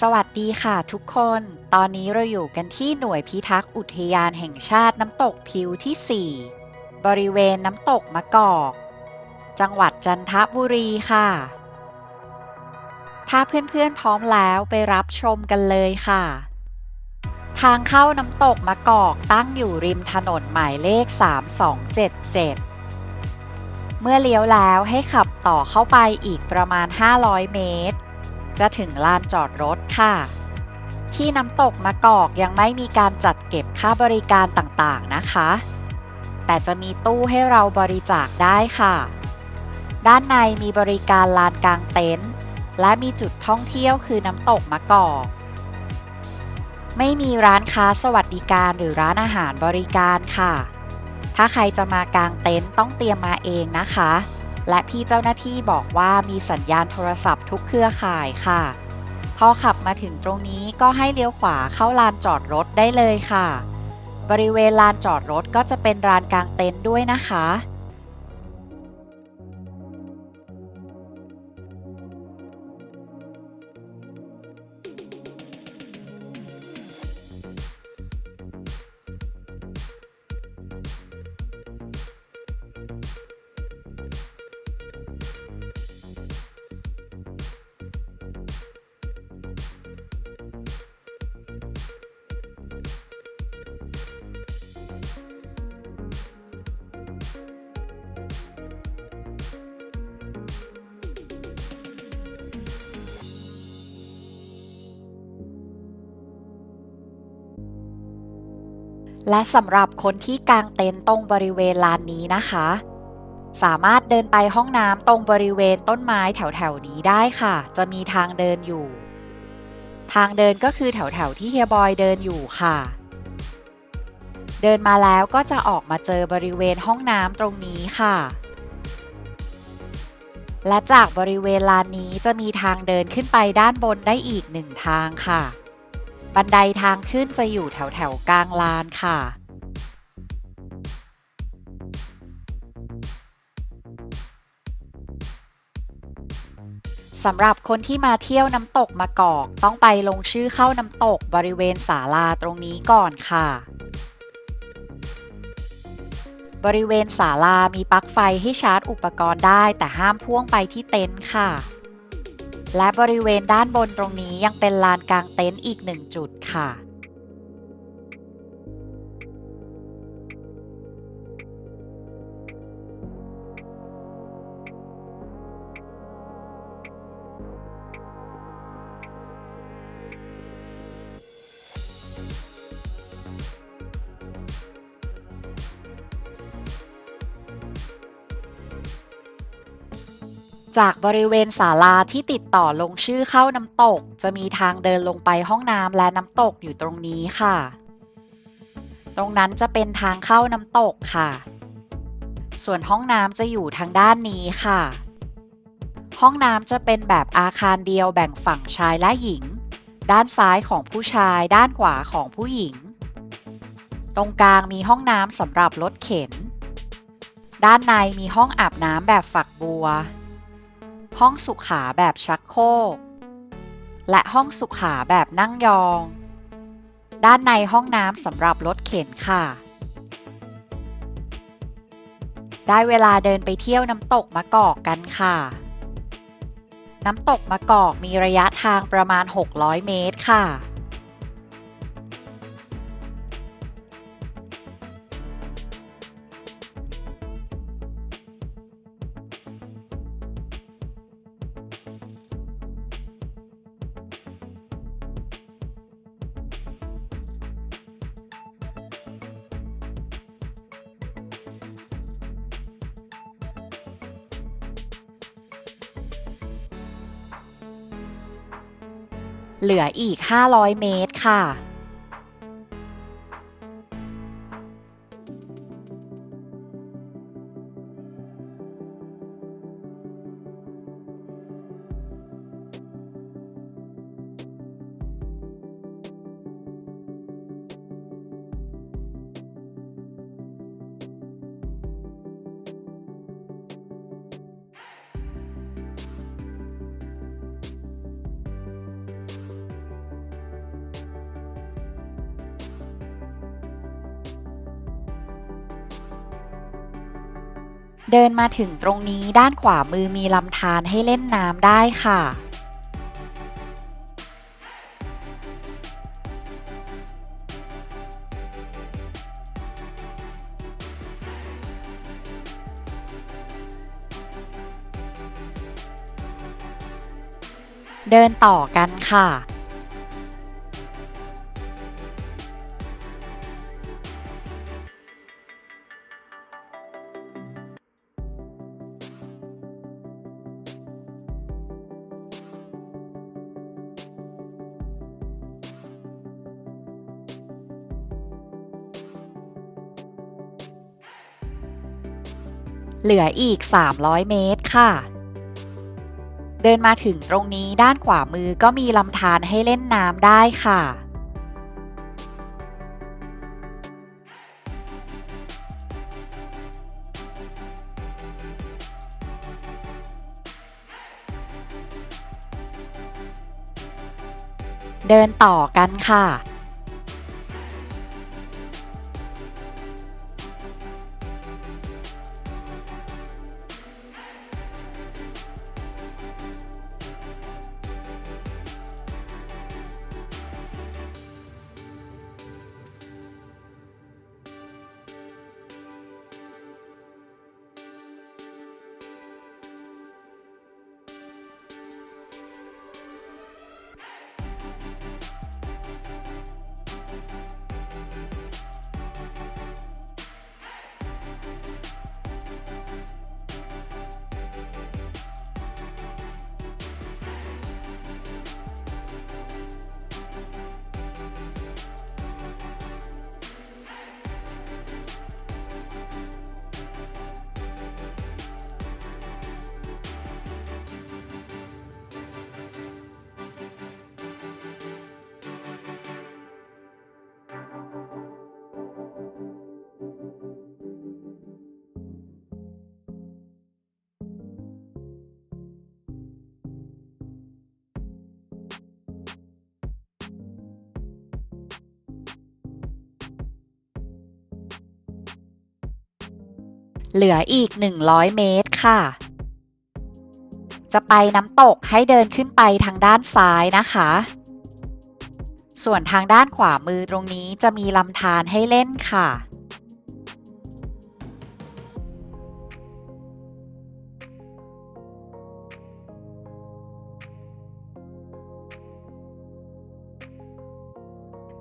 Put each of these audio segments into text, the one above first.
สวัสดีค่ะทุกคน ตอนนี้เราอยู่กันที่หน่วยพิทักษ์อุทยานแห่งชาติน้ำตกพิวที่ 4 บริเวณน้ำตกมะกอก จังหวัดจันทบุรีค่ะ ถ้าเพื่อนๆพร้อมแล้วไปรับชมกันเลยค่ะ ทางเข้าน้ำตกมะกอกตั้งอยู่ริมถนนหมายเลข 3277 เมื่อเลี้ยวแล้วให้ขับต่อเข้าไปอีกประมาณ 500 เมตร จะถึงลานจอดรถค่ะ ที่น้ำตกมะกอกยังไม่มีการจัดเก็บค่าบริการต่างๆนะคะ แต่จะมีตู้ให้เราบริจาคได้ค่ะ ด้านในมีบริการลานกลางเต็นท์และมีจุดท่องเที่ยวคือน้ำตกมะกอกไม่มีร้านค้าสวัสดิการหรือร้านอาหารบริการค่ะ ถ้าใครจะมากางเต็นท์ต้องเตรียมมาเองนะคะ และพี่เจ้าหน้าที่บอกว่ามีสัญญาณโทรศัพท์ทุกเครือข่ายค่ะ พอขับมาถึงตรงนี้ก็ให้เลี้ยวขวาเข้าลานจอดรถได้เลยค่ะ บริเวณลานจอดรถก็จะเป็นลานกลางเต็นท์ด้วยนะคะ และสำหรับคนที่กางเต็นท์ตรงบริเวณลานนี้นะคะ สามารถเดินไปห้องน้ำตรงบริเวณต้นไม้แถวๆนี้ได้ค่ะ จะมีทางเดินอยู่ ทางเดินก็คือแถวๆที่เฮียบอยเดินอยู่ค่ะ เดินมาแล้วก็จะออกมาเจอบริเวณห้องน้ำตรงนี้ค่ะ และจากบริเวณลานนี้จะมีทางเดินขึ้นไปด้านบนได้อีกหนึ่งทางค่ะ บันไดทางขึ้นจะอยู่แถวแถวๆกลางลานค่ะ สำหรับคนที่มาเที่ยวน้ำตกมะกอก ต้องไปลงชื่อเข้าน้ำตกบริเวณศาลาตรงนี้ก่อนค่ะ บริเวณศาลามีปลั๊กไฟให้ชาร์จอุปกรณ์ได้ แต่ห้ามพ่วงไปที่เต็นท์ค่ะ และบริเวณด้านบนตรงนี้ยังเป็นลานกลางเต็นท์อีกหนึ่งจุดค่ะ จากบริเวณศาลาที่ติดต่อลงชื่อเข้าน้ำตก จะมีทางเดินลงไปห้องน้ำและน้ำตกอยู่ตรงนี้ค่ะ ตรงนั้นจะเป็นทางเข้าน้ำตกค่ะ ส่วนห้องน้ำจะอยู่ทางด้านนี้ค่ะ ห้องน้ำจะเป็นแบบอาคารเดียวแบ่งฝั่งชายและหญิง ด้านซ้ายของผู้ชาย ด้านขวาของผู้หญิง ตรงกลางมีห้องน้ำสำหรับรถเข็น ด้านในมีห้องอาบน้ำแบบฝักบัว ห้องสุขาแบบชักโครกและห้องสุขาแบบนั่งยอง ด้านในห้องน้ำสำหรับรถเข็นค่ะ ได้เวลาเดินไปเที่ยวน้ำตกมะกอกกันค่ะ น้ำตกมะกอกมีระยะทางประมาณ 600 เมตรค่ะ เหลืออีก 500 เมตรค่ะ เดินมาถึงตรงนี้ด้านขวามือมีลำธารให้เล่นน้ำได้ค่ะ เดินต่อกันค่ะ เหลืออีก 300 เมตรค่ะ เดินมาถึงตรงนี้ด้านขวามือก็มีลำธารให้เล่นน้ำได้ค่ะเดินต่อกันค่ะ เหลืออีก 100 เมตรค่ะ จะไปน้ำตกให้เดินขึ้นไปทางด้านซ้ายนะคะ ส่วนทางด้านขวามือตรงนี้จะมีลำธารให้เล่นค่ะ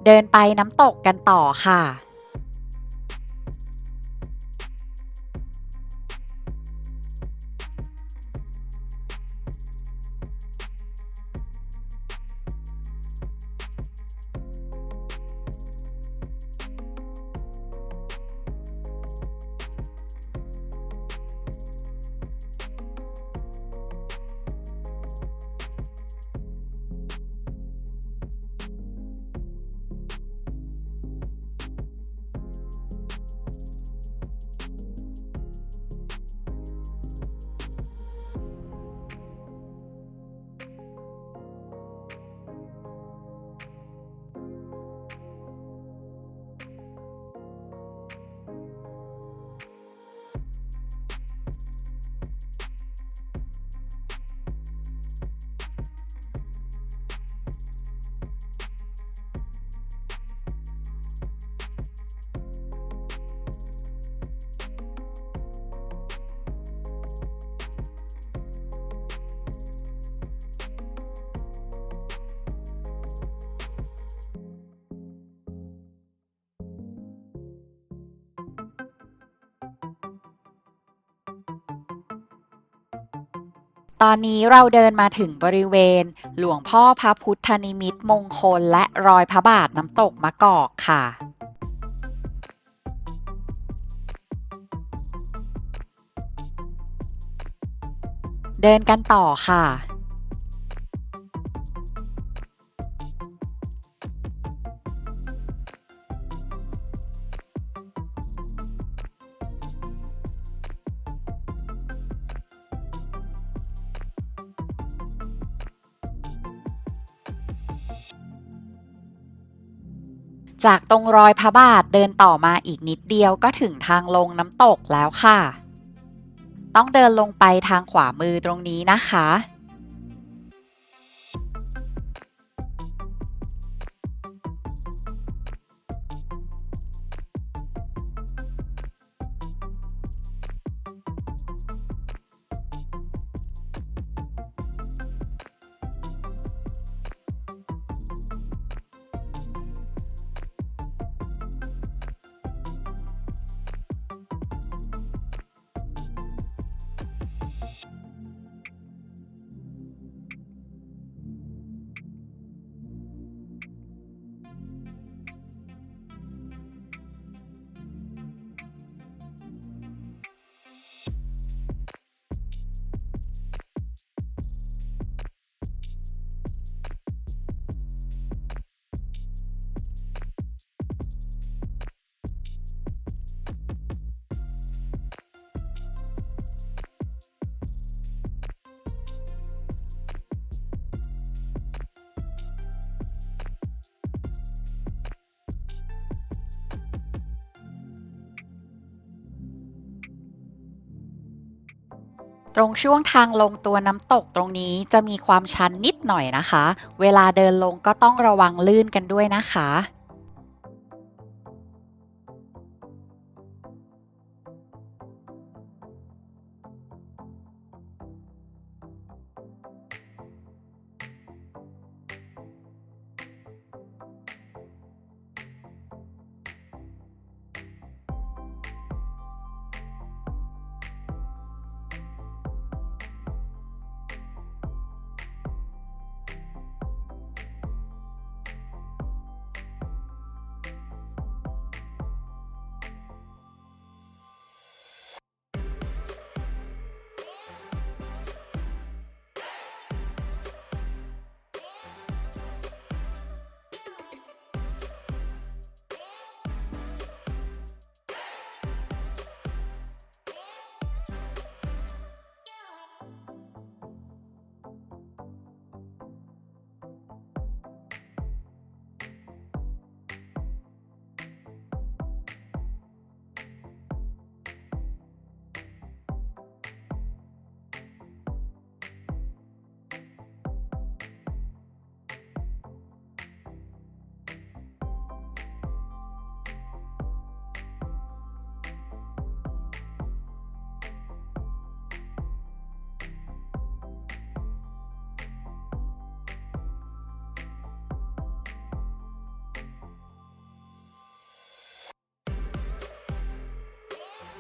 เดินไปน้ำตกกันต่อค่ะ ตอนนี้เราเดินมาถึงบริเวณ หลวงพ่อพระพุทธนิมิตมงคลและรอยพระบาทน้ำตกมะกอกค่ะ เดินกันต่อค่ะ จากตรงรอยพระบาทเดินต่อมาอีกนิดเดียวก็ถึงทางลงน้ำตกแล้วค่ะ ต้องเดินลงไปทางขวามือตรงนี้นะคะ ตรงช่วงทางลงตัวน้ำตกตรงนี้จะมีความชันนิดหน่อยนะคะ เวลาเดินลงก็ต้องระวังลื่นกันด้วยนะคะ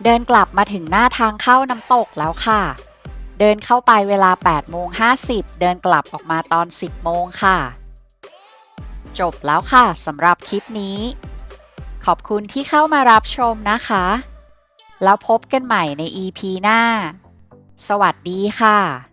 เดินกลับมาถึงหน้าทางเข้าน้ำตกแล้วค่ะ เดินเข้าไปเวลา8โมง50 เดินกลับออกมาตอน 10 โมงค่ะ จบแล้วค่ะสำหรับคลิปนี้ ขอบคุณที่เข้ามารับชมนะคะ แล้วพบกันใหม่ใน EP หน้า สวัสดีค่ะ